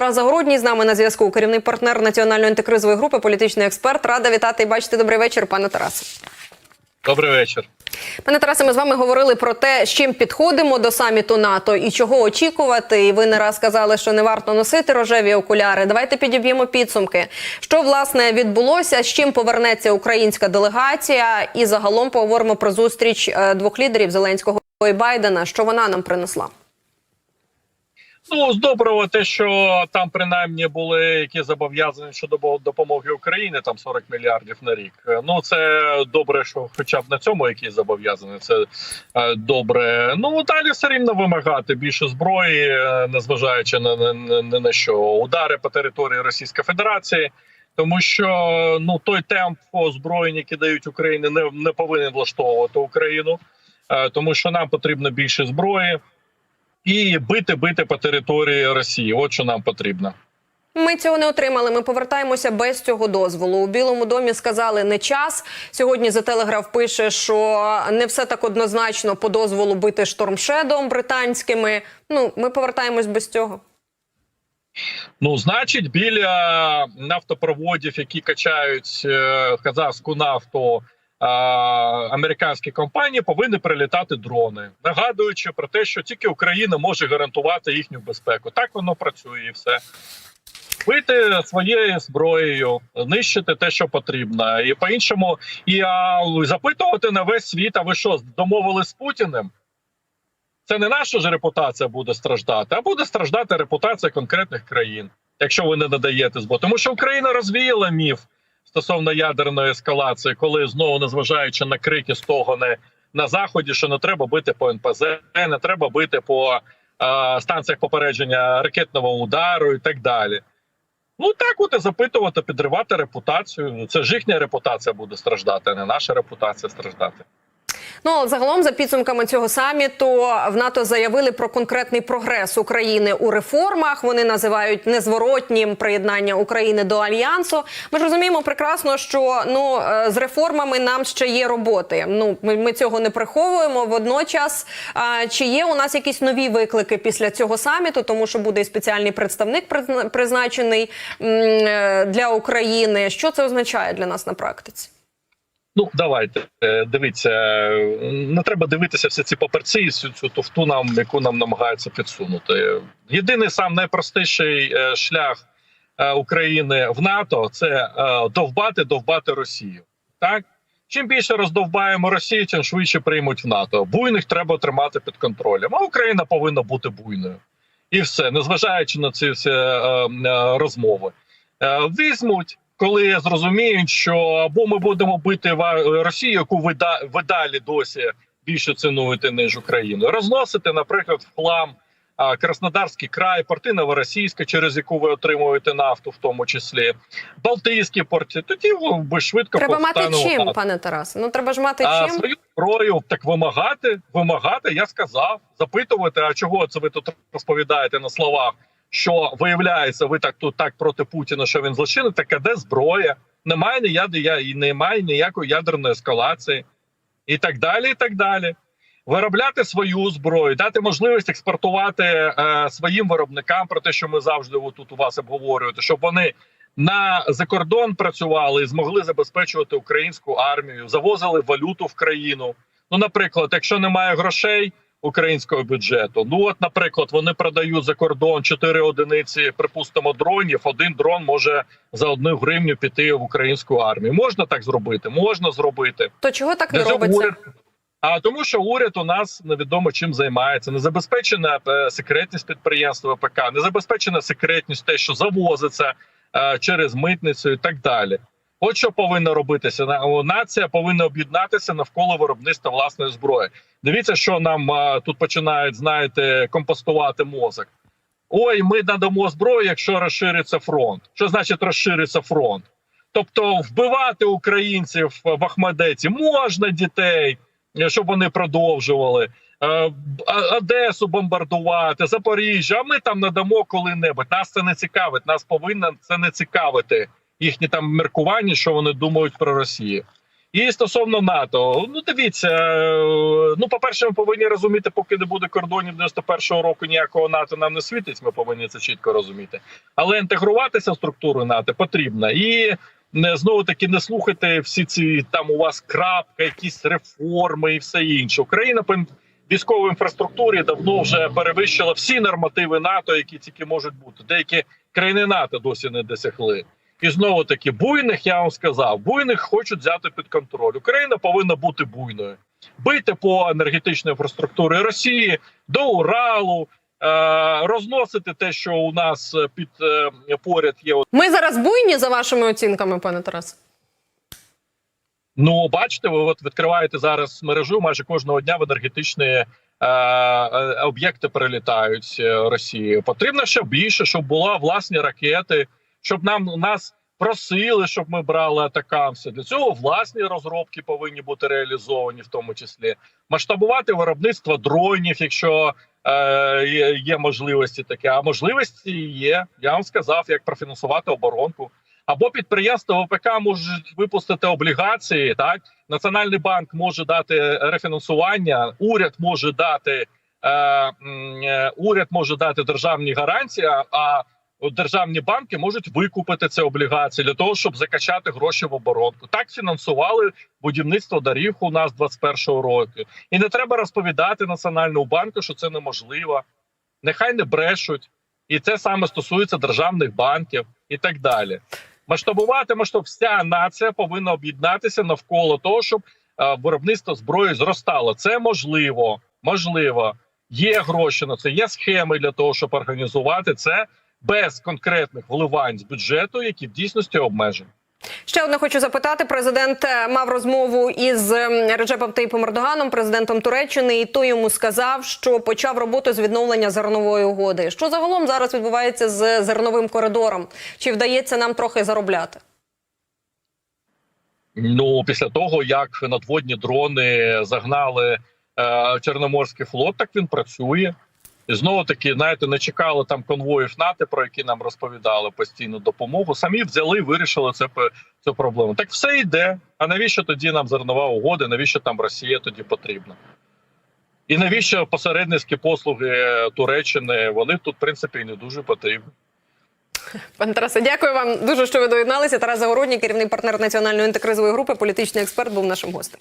Тарас Загородній з нами на зв'язку. Керівний партнер національної антикризової групи, політичний експерт. Рада вітати і бачити. Добрий вечір, пане Тарасе. Добрий вечір. Пане Тарасе, ми з вами говорили про те, з чим підходимо до саміту НАТО і чого очікувати. І ви не раз сказали, що не варто носити рожеві окуляри. Давайте підіб'ємо підсумки. Що власне відбулося, з чим повернеться українська делегація, і загалом поговоримо про зустріч е, двох лідерів Зеленського і Байдена. Що вона нам принесла? Ну з доброго, те, що там принаймні були які зобов'язання щодо допомоги Україні, там 40 мільярдів на рік. Ну це добре, що хоча б на цьому якісь зобов'язані. Це е, добре. Ну далі все рівно вимагати більше зброї, е, незважаючи на, на, на, на, що удари по території Російської Федерації. Тому що ну той темп озброєння, які дають Україні, не, не повинен влаштовувати Україну, е, тому що нам потрібно більше зброї і бити бити по території Росії. От що нам потрібно. Ми цього не отримали. Ми повертаємося без цього дозволу. У Білому домі сказали не час. Сьогодні за телеграф пише, що не все так однозначно по дозволу бити штормшедом британськими. Ну ми повертаємось без цього. Ну, значить, біля нафтопроводів, які качають е, казахську нафту. Американські компанії повинні прилітати дрони, нагадуючи про те, що тільки Україна може гарантувати їхню безпеку. Так воно працює, і все бити своєю зброєю, нищити те, що потрібно, і по іншому, і а, запитувати на весь світ. А ви що домовились з Путіним? Це не наша ж репутація буде страждати, а буде страждати репутація конкретних країн, якщо ви не надаєте зброю. Тому що Україна розвіяла міф стосовно ядерної ескалації, коли знову незважаючи на крики стогони на заході, що не треба бити по НПЗ, не треба бити по е, станціях попередження ракетного удару і так далі. Ну так от і запитувати, підривати репутацію. Це ж їхня репутація буде страждати, а не наша репутація страждати. Ну загалом, за підсумками цього саміту, в НАТО заявили про конкретний прогрес України у реформах. Вони називають незворотнім приєднання України до альянсу. Ми ж розуміємо прекрасно, що ну з реформами нам ще є роботи. Ну ми, цього не приховуємо. Водночас, а, чи є у нас якісь нові виклики після цього саміту, тому що буде і спеціальний представник призначений м, для України. Що це означає для нас на практиці? Ну, давайте дивіться, не треба дивитися всі ці паперці, всю цю туфту нам, яку нам намагаються підсунути. Єдиний сам найпростіший шлях України в НАТО це довбати, довбати Росію. Так чим більше роздовбаємо Росію, тим швидше приймуть в НАТО. Буйних треба тримати під контролем. А Україна повинна бути буйною, і все, незважаючи на ці всі розмови, візьмуть коли зрозуміють, що або ми будемо бити Росію, яку ви, да, ви далі досі більше цінуєте ніж Україну, розносити, наприклад, в хлам Краснодарський край, порти Новоросійська, через яку ви отримуєте нафту, в тому числі Балтійські порти. Тоді ви швидко треба мати чим, НАТО. пане Тарасе. Ну треба ж мати а, чим свою зброю так вимагати. Вимагати, я сказав, запитувати. А чого це ви тут розповідаєте на словах? Що виявляється, ви так тут так проти Путіна, що він злочинний, так а де зброя? Немає ніяди, немає ніякої ядерної ескалації, і так далі. і так далі. Виробляти свою зброю, дати можливість експортувати е, своїм виробникам про те, що ми завжди тут у вас обговорюєте, щоб вони на закордон працювали і змогли забезпечувати українську армію, завозили валюту в країну. Ну, наприклад, якщо немає грошей українського бюджету. Ну от, наприклад, вони продають за кордон 4 одиниці, припустимо, дронів. Один дрон може за одну гривню піти в українську армію. Можна так зробити? Можна зробити. То чого так не робиться? уряд- А тому, що уряд у нас невідомо чим займається, не забезпечена е, секретність підприємства ВПК, не забезпечена секретність, те, що завозиться е, через митницю і так далі. От що повинно робитися. На- Нація повинна об'єднатися навколо виробництва власної зброї. Дивіться, що нам а, тут починають, знаєте, компостувати мозок. Ой, ми надамо зброю, якщо розшириться фронт. Що значить розшириться фронт? Тобто, вбивати українців в Ахмедеті можна дітей, щоб вони продовжували. Е, Одесу бомбардувати, Запоріжжя. А ми там надамо коли-небудь. Нас це не цікавить. Нас повинно це не цікавити. Їхні там міркування, що вони думають про Росію. І стосовно НАТО, ну дивіться, е, ну по-перше, ми повинні розуміти, поки не буде кордонів 91-го року, ніякого НАТО нам не світить. Ми повинні це чітко розуміти. Але інтегруватися в структуру НАТО потрібно. І не знову таки не слухайте всі ці там у вас крапка, якісь реформи і все інше. Україна по військовій інфраструктурі давно вже перевищила всі нормативи НАТО, які тільки можуть бути. Деякі країни НАТО досі не досягли. І знову таки буйних я вам сказав, буйних хочуть взяти під контроль. Україна повинна бути буйною, бити по енергетичній інфраструктурі Росії до Уралу, е- розносити те, що у нас е, під е, поряд є. Ми зараз буйні за вашими оцінками, пане Тарас. Ну, бачите, ви от відкриваєте зараз мережу майже кожного дня в енергетичні е, об'єкти прилітають е, Росії. Потрібно ще більше, щоб були власні ракети, щоб нам нас просили, щоб ми брали атакамси. Для цього власні розробки повинні бути реалізовані, в тому числі масштабувати виробництво дронів, якщо е, є, можливості таке. А можливості є. Я вам сказав, як профінансувати оборонку. Або підприємства ВПК можуть випустити облігації. Так, Національний банк може дати рефінансування, уряд може дати е, е, уряд може дати державні гарантії. а- державні банки можуть викупити ці облігації для того, щоб закачати гроші в оборонку. Так фінансували будівництво доріг у нас 21-го року. І не треба розповідати національному банку, що це неможливо. Нехай не брешуть, і це саме стосується державних банків і так далі. Масштабувати масштаб вся нація повинна об'єднатися навколо того, щоб е, виробництво зброї зростало. Це можливо, можливо. Є гроші на це, є схеми для того, щоб організувати це без конкретних вливань з бюджету, які в дійсності обмежені. Ще одне хочу запитати. Президент е, мав розмову із Реджепом Тейпом Ердоганом, президентом Туреччини, і той йому сказав, що почав роботу з відновлення зернової угоди. Що загалом зараз відбувається з зерновим коридором? Чи вдається нам трохи заробляти? Ну після того як надводні дрони загнали е, Чорноморський флот, так він працює. Знову таки, знаєте, не чекали там конвоїв НАТО, про які нам розповідали постійну допомогу. Самі взяли і вирішили це цю проблему. Так все йде. А навіщо тоді нам зернова угода? Навіщо там Росія тоді потрібна? І навіщо посередницькі послуги Туреччини? Вони тут, в принципі, і не дуже потрібні. Пане Тарасе, дякую вам дуже, що ви доєдналися. Тарас Загородній, керівний партнер національної антикризової групи, політичний експерт, був нашим гостем.